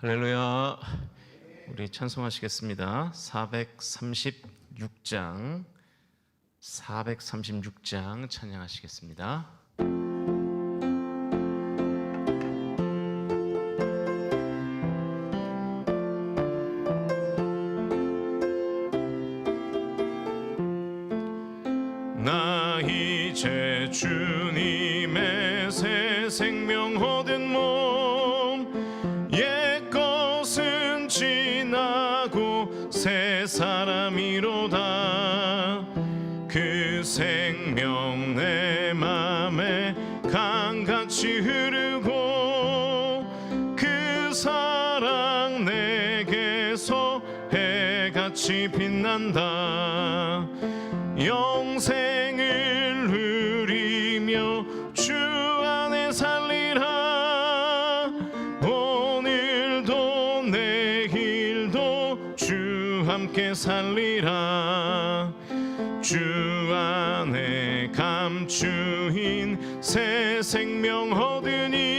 할렐루야. 우리 찬송하시겠습니다. 436장 436장 찬양하시겠습니다. 사람이로다. 그 생명 내 맘에 강같이 흐르고 그 사랑 내게서 해같이 빛난다. 영 함께 살리라. 주 안에 감추인 새 생명 얻으니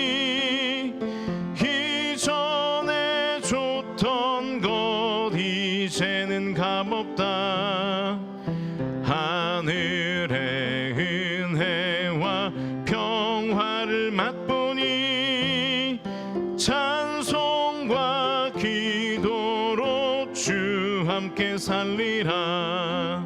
함께 살리라.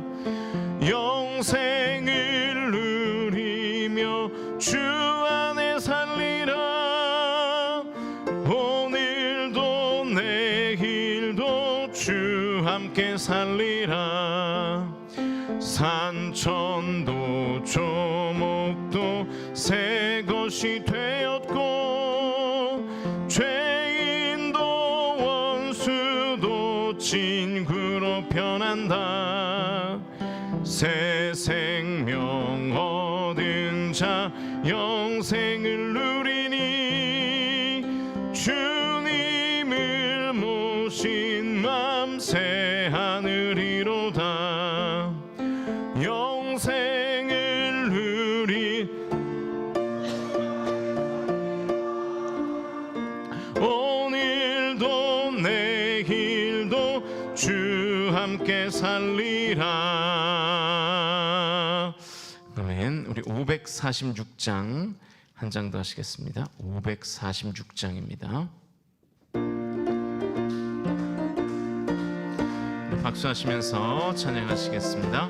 영생을 누리며 주 안에 살리라. 오늘도 내일도 주 함께 살리라. 산천도 조목도 새 것이 친구로 변한다. 새 생명 얻은 자 영생을 주 함께 살리라. 아멘 우리 546장 한 장 더 하시겠습니다. 546장입니다. 네, 박수하시면서 찬양하시겠습니다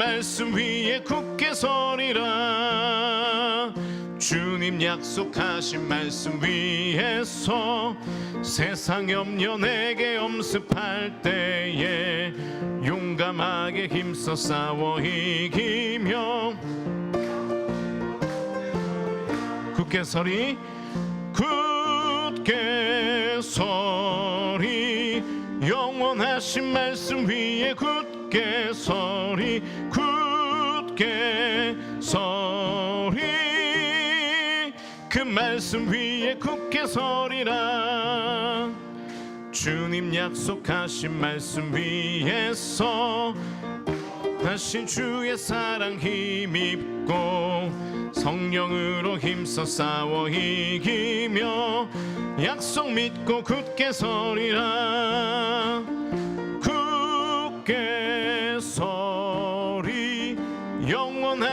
말씀 위에 굳게 서리라. 주님 약속하신 말씀 위에서 세상 염려 내게 엄습할 때에 용감하게 힘써 싸워 이기며. 굳게 서리 굳게 서리. 영원하신 말씀 위에 굳게 서리 서리. 그 말씀 위에 굳게 서리라. 주님 약속하신 말씀 위에서 다시 주의 사랑 힘입고 성령으로 힘써 싸워 이기며 약속 믿고 굳게 서리라. 굳게 영원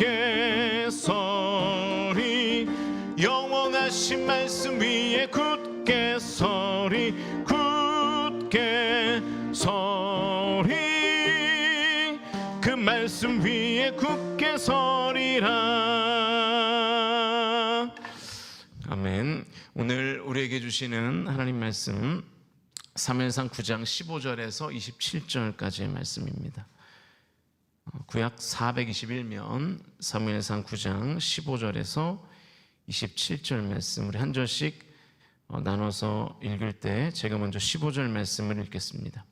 굳게 서리. 영원하신 말씀 위에 굳게 서리. 굳게 서리. 그 말씀 위에 굳게 서리라. 아멘. 오늘 우리에게 주시는 하나님 말씀 사무엘상 9장 15절에서 27절까지의 말씀입니다. 어, 구약 421면 사무엘상 9장 15절에서 27절 말씀 우리 한 절씩 어, 나눠서 읽을 때 제가 먼저 15절 말씀을 읽겠습니다.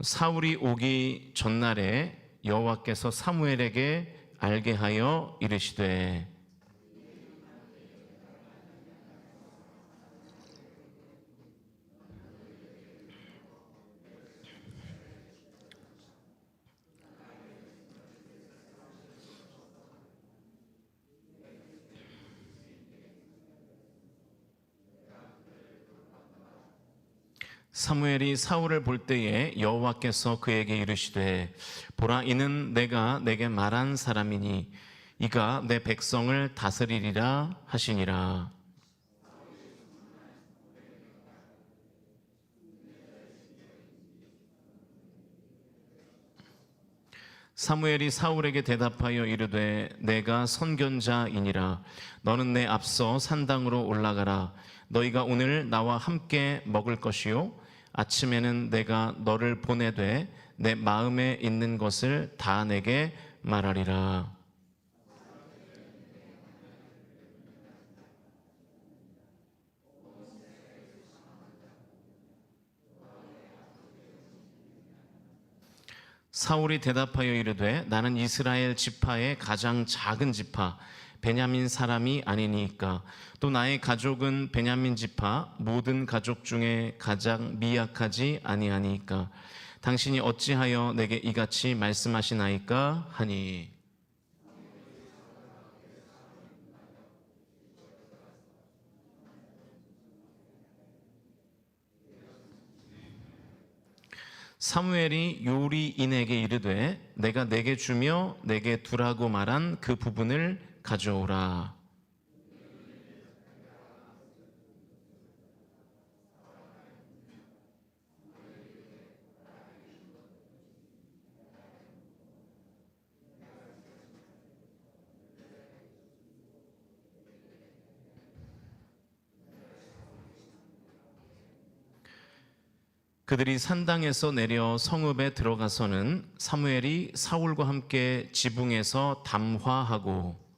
사울이 오기 전날에 여호와께서 사무엘에게 알게 하여 이르시되 사무엘이 사울을 볼 때에 여호와께서 그에게 이르시되 보라 이는 내가 내게 말한 사람이니 이가 내 백성을 다스리리라 하시니라. 사무엘이 사울에게 대답하여 이르되 내가 선견자이니라. 너는 내 앞서 산당으로 올라가라. 너희가 오늘 나와 함께 먹을 것이요 아침에는 내가 너를 보내되 내 마음에 있는 것을 다 내게 말하리라. 사울이 대답하여 이르되 나는 이스라엘 지파의 가장 작은 지파 베냐민 사람이 아니니까. 또 나의 가족은 베냐민 지파 모든 가족 중에 가장 미약하지 아니하니까. 당신이 어찌하여 내게 이같이 말씀하시나이까 하니. 사무엘이 요리인에게 이르되 내가 내게 주며 내게 두라고 말한 그 부분을 가져오라. 그들이 산당에서 내려 성읍에 들어가서는 사무엘이 사울과 함께 지붕에서 담화하고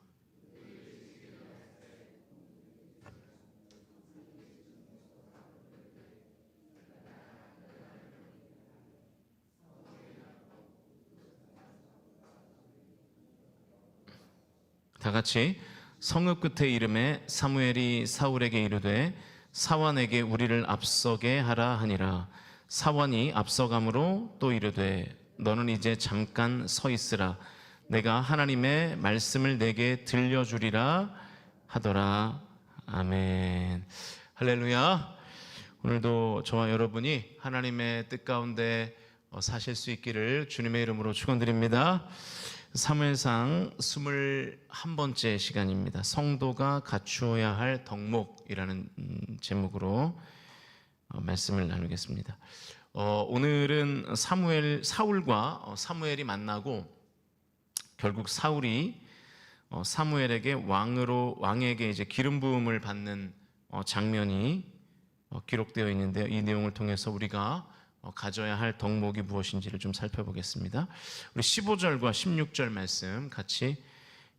다 같이 성읍 끝에 이름에 사무엘이 사울에게 이르되 사원에게 우리를 앞서게 하라 하니라. 사원이 앞서감으로 또 이르되 너는 이제 잠깐 서 있으라. 내가 하나님의 말씀을 내게 들려주리라 하더라. 아멘. 할렐루야. 오늘도 저와 여러분이 하나님의 뜻 가운데 어, 사실 수 있기를 주님의 이름으로 축원드립니다. 사무엘상 21번째 시간입니다. 성도가 갖추어야 할 덕목이라는 음, 제목으로 어, 말씀을 나누겠습니다. 어, 오늘은 사무엘 사울과 어, 사무엘이 만나고 결국 사울이 어, 사무엘에게 왕으로 왕에게 이제 기름 부음을 받는 어, 장면이 어, 기록되어 있는데요. 이 내용을 통해서 우리가 어, 가져야 할 덕목이 무엇인지를 좀 살펴보겠습니다. 우리 15절과 16절 말씀 같이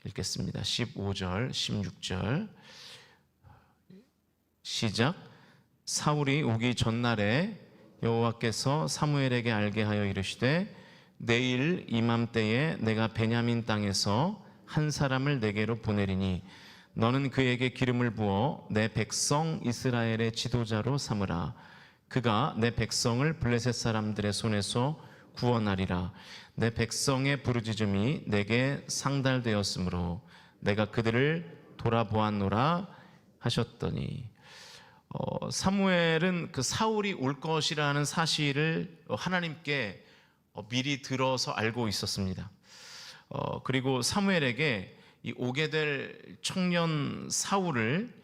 읽겠습니다. 15절, 16절 시작. 사울이 오기 전날에 여호와께서 사무엘에게 알게 하여 이르시되 내일 이맘때에 내가 베냐민 땅에서 한 사람을 내게로 보내리니 너는 그에게 기름을 부어 내 백성 이스라엘의 지도자로 삼으라 그가 내 백성을 블레셋 사람들의 손에서 구원하리라 내 백성의 부르짖음이 내게 상달되었으므로 내가 그들을 돌아보았노라 하셨더니 어, 사무엘은 그 사울이 올 것이라는 사실을 하나님께 어, 미리 들어서 알고 있었습니다. 어, 그리고 사무엘에게 이 오게 될 청년 사울을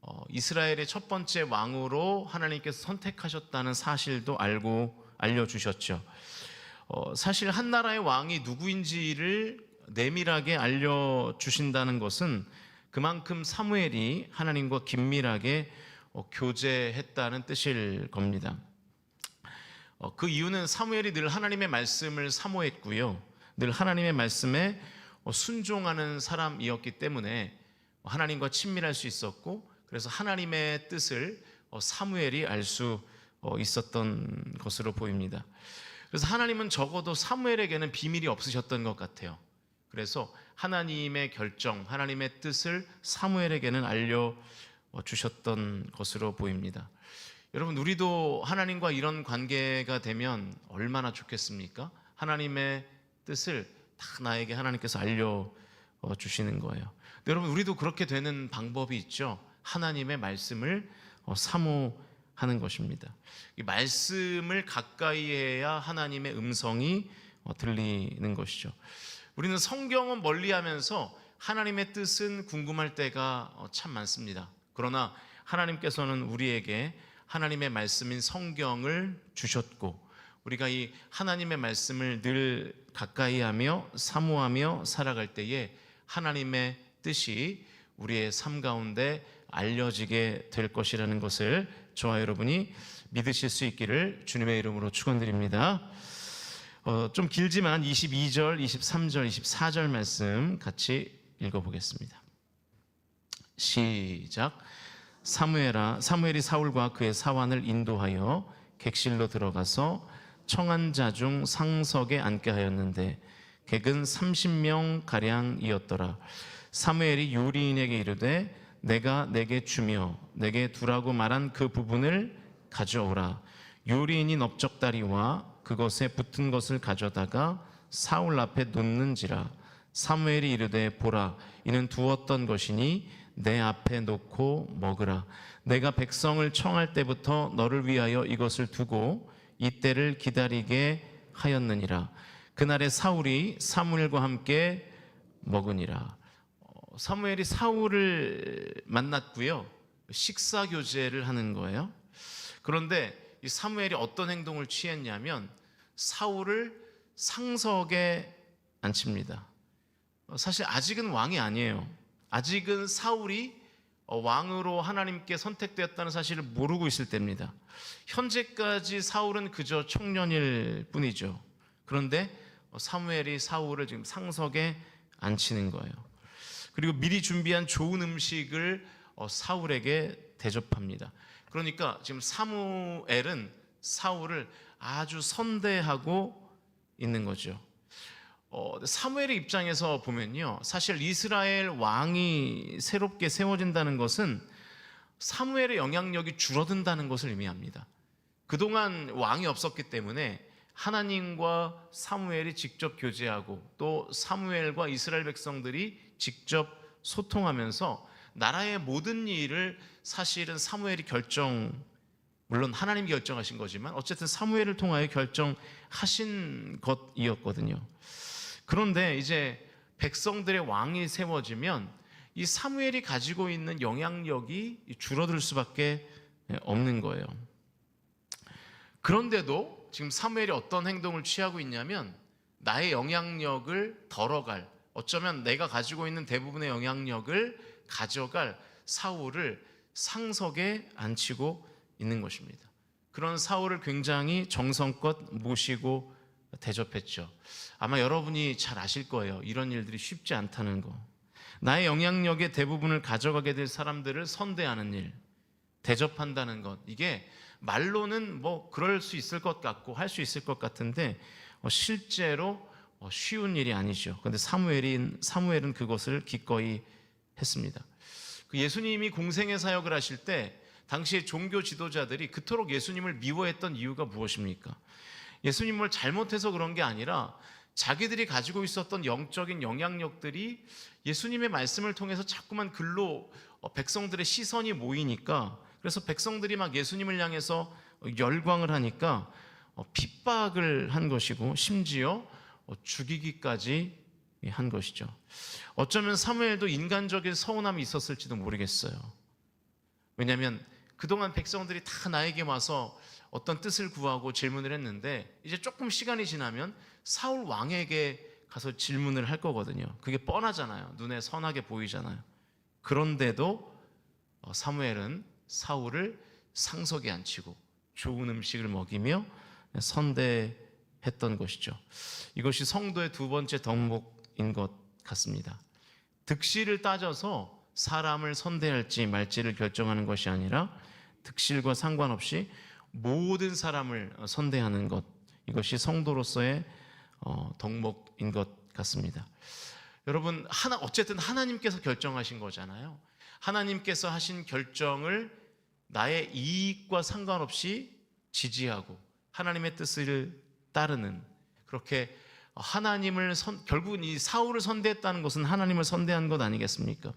어, 이스라엘의 첫 번째 왕으로 하나님께서 선택하셨다는 사실도 알고 알려주셨죠. 어, 사실 한 나라의 왕이 누구인지를 내밀하게 알려주신다는 것은 그만큼 사무엘이 하나님과 긴밀하게 어, 교제했다는 뜻일 겁니다. 어, 그 이유는 사무엘이 늘 하나님의 말씀을 사모했고요. 늘 하나님의 말씀에 어, 순종하는 사람이었기 때문에 하나님과 친밀할 수 있었고 그래서 하나님의 뜻을 어, 사무엘이 알 수 있었던 것으로 보입니다. 그래서 하나님은 적어도 사무엘에게는 비밀이 없으셨던 것 같아요. 그래서 하나님의 결정, 하나님의 뜻을 사무엘에게는 알려 주셨던 것으로 보입니다. 여러분, 우리도 하나님과 이런 관계가 되면 얼마나 좋겠습니까? 하나님의 뜻을 다 나에게 하나님께서 알려 주시는 거예요. 여러분, 우리도 그렇게 되는 방법이 있죠. 하나님의 말씀을 어, 사모하는 것입니다. 이 말씀을 가까이 해야 하나님의 음성이 어, 들리는 것이죠. 우리는 성경은 멀리 하면서 하나님의 뜻은 궁금할 때가 어, 참 많습니다. 그러나 하나님께서는 우리에게 하나님의 말씀인 성경을 주셨고 우리가 이 하나님의 말씀을 늘 가까이 하며 사모하며 살아갈 때에 하나님의 뜻이 우리의 삶 가운데 알려지게 될 것이라는 것을 저와 여러분이 믿으실 수 있기를 주님의 이름으로 축원드립니다. 어, 좀 길지만 22절, 23절, 24절 말씀 같이 읽어보겠습니다. 시작. 사무엘아, 사무엘이 사울과 그의 사환을 인도하여 객실로 들어가서 청한 자 중 상석에 앉게 하였는데 객은 30명 가량이었더라. 사무엘이 요리인에게 이르되 내가 내게 주며 내게 두라고 말한 그 부분을 가져오라. 요리인이 넓적다리와 그것에 붙은 것을 가져다가 사울 앞에 놓는지라. 사무엘이 이르되 보라 이는 두었던 것이니 내 앞에 놓고 먹으라. 내가 백성을 청할 때부터 너를 위하여 이것을 두고 이때를 기다리게 하였느니라. 그날에 사울이 사무엘과 함께 먹으니라. 어, 사무엘이 사울을 만났고요. 식사 교제를 하는 거예요. 그런데 이 사무엘이 어떤 행동을 취했냐면 사울을 상석에 앉힙니다. 어, 사실 아직은 왕이 아니에요. 아직은 사울이 어, 왕으로 하나님께 선택되었다는 사실을 모르고 있을 때입니다. 현재까지 사울은 그저 청년일 뿐이죠. 그런데 어, 사무엘이 사울을 지금 상석에 앉히는 거예요. 그리고 미리 준비한 좋은 음식을 어, 사울에게 대접합니다. 그러니까 지금 사무엘은 사울을 아주 선대하고 있는 거죠. 어, 사무엘의 입장에서 보면요. 사실 이스라엘 왕이 새롭게 세워진다는 것은 사무엘의 영향력이 줄어든다는 것을 의미합니다. 그동안 왕이 없었기 때문에 하나님과 사무엘이 직접 교제하고 또 사무엘과 이스라엘 백성들이 직접 소통하면서 나라의 모든 일을 사실은 사무엘이 결정 물론 하나님이 결정하신 거지만 어쨌든 사무엘을 통하여 결정하신 것이었거든요. 그런데 이제 백성들의 왕이 세워지면 이 사무엘이 가지고 있는 영향력이 줄어들 수밖에 없는 거예요. 그런데도 지금 사무엘이 어떤 행동을 취하고 있냐면 나의 영향력을 덜어갈 어쩌면 내가 가지고 있는 대부분의 영향력을 가져갈 사울을 상석에 앉히고 있는 것입니다. 그런 사울을 굉장히 정성껏 모시고 대접했죠. 아마 여러분이 잘 아실 거예요. 이런 일들이 쉽지 않다는 거. 나의 영향력의 대부분을 가져가게 될 사람들을 선대하는 일, 대접한다는 것. 이게 말로는 뭐 그럴 수 있을 것 같고 할 수 있을 것 같은데 어, 실제로 어, 쉬운 일이 아니죠. 그런데 사무엘인 사무엘은 그것을 기꺼이 했습니다. 그 예수님이 공생의 사역을 하실 때 당시의 종교 지도자들이 그토록 예수님을 미워했던 이유가 무엇입니까? 예수님을 잘못해서 그런 게 아니라 자기들이 가지고 있었던 영적인 영향력들이 예수님의 말씀을 통해서 자꾸만 글로 어, 백성들의 시선이 모이니까 그래서 백성들이 막 예수님을 향해서 열광을 하니까 어, 핍박을 한 것이고 심지어 어, 죽이기까지 한 것이죠. 어쩌면 사무엘도 인간적인 서운함이 있었을지도 모르겠어요. 왜냐하면 그동안 백성들이 다 나에게 와서 어떤 뜻을 구하고 질문을 했는데 이제 조금 시간이 지나면 사울 왕에게 가서 질문을 할 거거든요. 그게 뻔하잖아요. 눈에 선하게 보이잖아요. 그런데도 어, 사무엘은 사울을 상석에 앉히고 좋은 음식을 먹이며 선대 했던 것이죠. 이것이 성도의 두 번째 덕목인 것 같습니다. 득실을 따져서 사람을 선대할지 말지를 결정하는 것이 아니라 득실과 상관없이 모든 사람을 선대하는 것 이것이 성도로서의 어, 덕목인 것 같습니다. 여러분 하나 어쨌든 하나님께서 결정하신 거잖아요. 하나님께서 하신 결정을 나의 이익과 상관없이 지지하고 하나님의 뜻을 따르는 그렇게 하나님을 선, 결국은 이 사울을 선대했다는 것은 하나님을 선대한 것 아니겠습니까?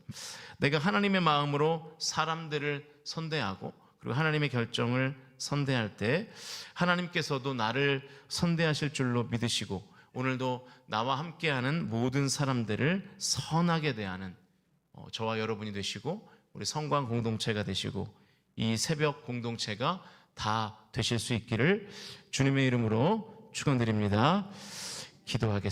내가 하나님의 마음으로 사람들을 선대하고 그리고 하나님의 결정을 선대할 때 하나님께서도 나를 선대하실 줄로 믿으시고 오늘도 나와 함께하는 모든 사람들을 선하게 대하는 어, 저와 여러분이 되시고 우리 성광 공동체가 되시고 이 새벽 공동체가 다 되실 수 있기를 주님의 이름으로 축원드립니다. 기도하겠습니다.